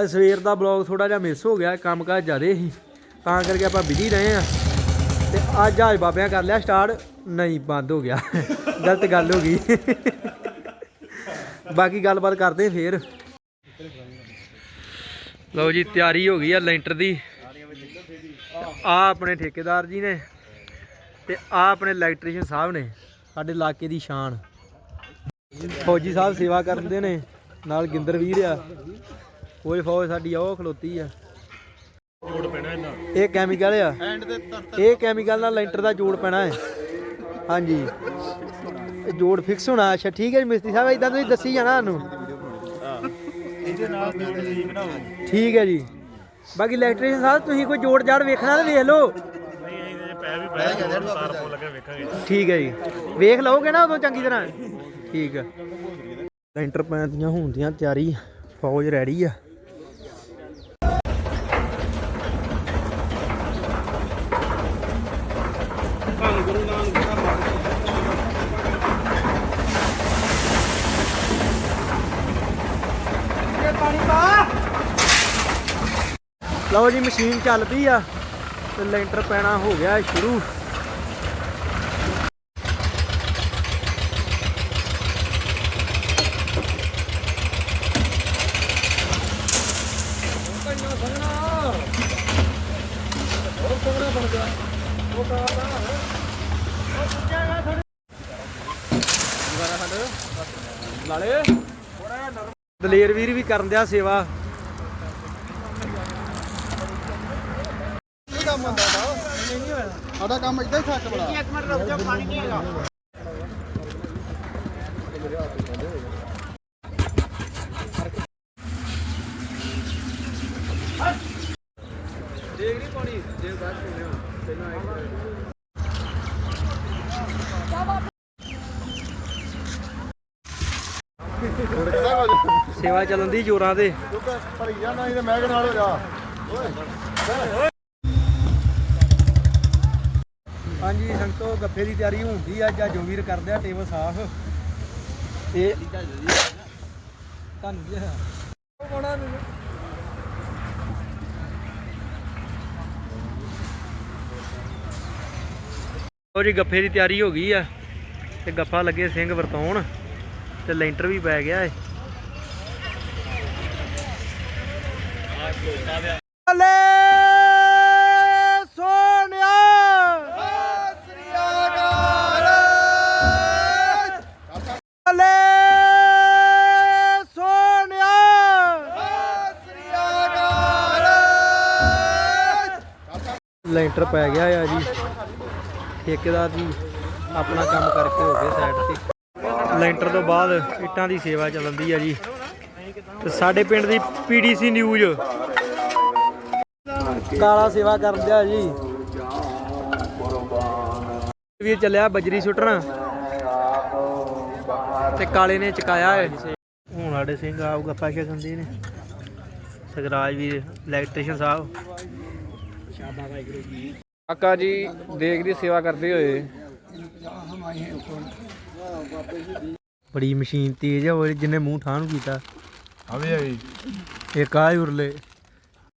ਅੱਜ ਸਵੇਰ ਦਾ ਬਲੌਗ ਥੋੜਾ ਜਿਹਾ ਮਿਸ ਹੋ ਗਿਆ ਕੰਮ ਕਾਜ ਜ਼ਿਆਦੇ ਸੀ, ਤਾਂ ਕਰਕੇ ਆਪਾਂ ਬਿਜ਼ੀ ਰਹੇ ਆ ਤੇ ਅੱਜ ਆਜ ਬਾਬਿਆਂ ਕਰ ਲਿਆ ਸਟਾਰਟ ਨਹੀਂ ਬੰਦ ਹੋ ਗਿਆ, ਗਲਤ ਗੱਲ ਹੋ ਗਈ। ਬਾਕੀ ਗੱਲਬਾਤ ਕਰਦੇ ਆ ਫੇਰ। ਲਓ ਜੀ, ਤਿਆਰੀ ਹੋ ਗਈ ਆ ਲੈਂਟਰ ਦੀ। ਆ ਆਪਣੇ ਠੇਕੇਦਾਰ ਜੀ ਨੇ ਤੇ ਆ ਆਪਣੇ ਇਲੈਕਟ੍ਰੀਸ਼ੀਅਨ ਸਾਹਿਬ ਨੇ, ਸਾਡੇ ਇਲਾਕੇ ਦੀ ਸ਼ਾਨ। ਫੌਜੀ ਸਾਹਿਬ ਸੇਵਾ ਕਰਦੇ ਨੇ, ਨਾਲ ਗਿੰਦਰ ਵੀਰ ਆ। ਕੋਈ ਫੌਜ ਸਾਡੀ ਆ ਉਹ ਖਲੋਤੀ ਆ। ਇਹ ਕੈਮੀਕਲ ਆ। ਇਹ ਕੈਮੀਕਲ ਨਾਲ ਲੈਂਟਰ ਦਾ ਜੋੜ ਪੈਣਾ ਹੈ। ਹਾਂਜੀ। ਇਹ ਜੋੜ ਫਿਕਸ ਹੋਣਾ ਅੱਛਾ ਠੀਕ ਹੈ ਜੀ ਮਿਸਤਰੀ ਸਾਹਿਬ ਇਦਾਂ ਤੁਸੀਂ ਦੱਸੀ ਜਾਣਾ ਸਾਨੂੰ। ਠੀਕ ਹੈ ਜੀ। ਬਾਕੀ ਇਲੈਕਟ੍ਰੀਸ਼ੀਅਨ ਸਾਹਿਬ ਤੁਸੀਂ ਕੋਈ ਜੋੜ ਜਾੜ ਵੇਖਣਾ ਤਾਂ ਵੇਖ ਲਓ। ਠੀਕ ਹੈ ਜੀ। ਵੇਖ ਲਓਗੇ ਨਾ ਉਦੋਂ ਚੰਗੀ ਤਰ੍ਹਾਂ। ਠੀਕ ਹੈ। ਲੈਂਟਰ ਪੈਣ ਦੀਆਂ ਹੋਣ ਦੀਆਂ ਤਿਆਰੀ ਫੌਜ ਰੈਡੀ ਆ। ਲਓ ਜੀ ਮਸ਼ੀਨ ਚੱਲ ਪਈ ਆ ਤੇ ਲੈਂਟਰ ਪੈਣਾ ਹੋ ਗਿਆ ਸ਼ੁਰੂ। ਲਾਲੇ ਦਲੇਰ ਵੀਰ ਵੀ ਕਰਨ ਦਿਆ ਸੇਵਾ। ਕੰਮ ਹੁੰਦਾ ਸਾਡਾ ਕੰਮ ਇਦਾਂ ਹੀ ਸੱਚ ਬੜਾ। ਦੇਖ ਨਹੀਂ ਪਾਣੀ ਜੇ ਬਾਅਦ ਚ ਪਹਿਲਾਂ ਥੋੜਾ ਕੁਝ ਸੇਵਾ ਚੱਲਣ ਦੀ ਜੋਰਾਂ ਤੇ ਭਰੀ ਜਾ ਨਾਲ ਹੋ ਜਾ ਹਾਂਜੀ ਸੰਗਤੋ ਗੱਫੇ ਦੀ ਤਿਆਰੀ ਹੁੰਦੀ ਆ ਜਾਂ ਜੋ ਵੀਰ ਕਰਦੇ ਆ ਟੇਬਲ ਸਾਫ਼। ਤੇ ਤੁਹਾਨੂੰ ਜੀ। ਕੋਣਾ ਜੀ ਗੱਫੇ ਦੀ ਤਿਆਰੀ ਹੋ ਗਈ ਆ ਤੇ ਗੱਫਾ ਲੱਗੇ ਸਿੰਘ ਵਰਤਾਉਣ ਤੇ ਲੈਂਟਰ ਵੀ ਪੈ ਗਿਆ ਏ। ਬੱਲੇ ਸੋਨਿਆ ਬੱਲੇ ਸੋਨਿਆ ਲੈਂਟਰ ਪੈ ਗਿਆ ਆ ਜੀ। ਠੇਕੇਦਾਰ ਜੀ, ਆਪਣਾ ਕੰਮ ਕਰਕੇ ਹੋ ਗਏ ਸਾਈਡ ਤੇ। ਲੈਂਟਰ ਤੋਂ ਬਾਅਦ ਇੱਟਾਂ ਦੀ ਸੇਵਾ ਚੱਲਦੀ ਆ ਜੀ। ਤੇ ਸਾਡੇ ਪਿੰਡ ਦੀ ਪੀਡੀਸੀ ਨਿਊਜ਼। ਕਾਲਾ ਸੇਵਾ ਕਰਨ ਆ ਜੀ। ਵੀਰ ਚੱਲਿਆ ਬਜਰੀ ਸੁੱਟਣ। ਤੇ ਕਾਲੇ ਨੇ ਚਕਾਇਆ ਹੈ ਹੁਣ ਸਾਡੇ ਸਿੰਘ ਆਪ ਗੱਪਾ ਛਕੰਦੇ ਨੇ? ਸਗਰਾਜ ਵੀਰ ਇਲੈਕਟ੍ਰੀਸ਼ੀਅਨ ਸਾਹਿਬ। ਕਾਕਾ ਜੀ, ਦੇਗ ਦੀ ਸੇਵਾ ਕਰਦੇ ਹੋਏ। ਬੜੀ ਮਸ਼ੀਨ ਤੇਜ਼ ਆ, ਉਹ ਜਿਹਨੇ ਮੂੰਹ ਠਾਹ ਨੂੰ ਕੀਤਾ। ਆਵੇ ਆਵੇ ਇੱਕ ਆ ਹੀ ਉਰਲੇ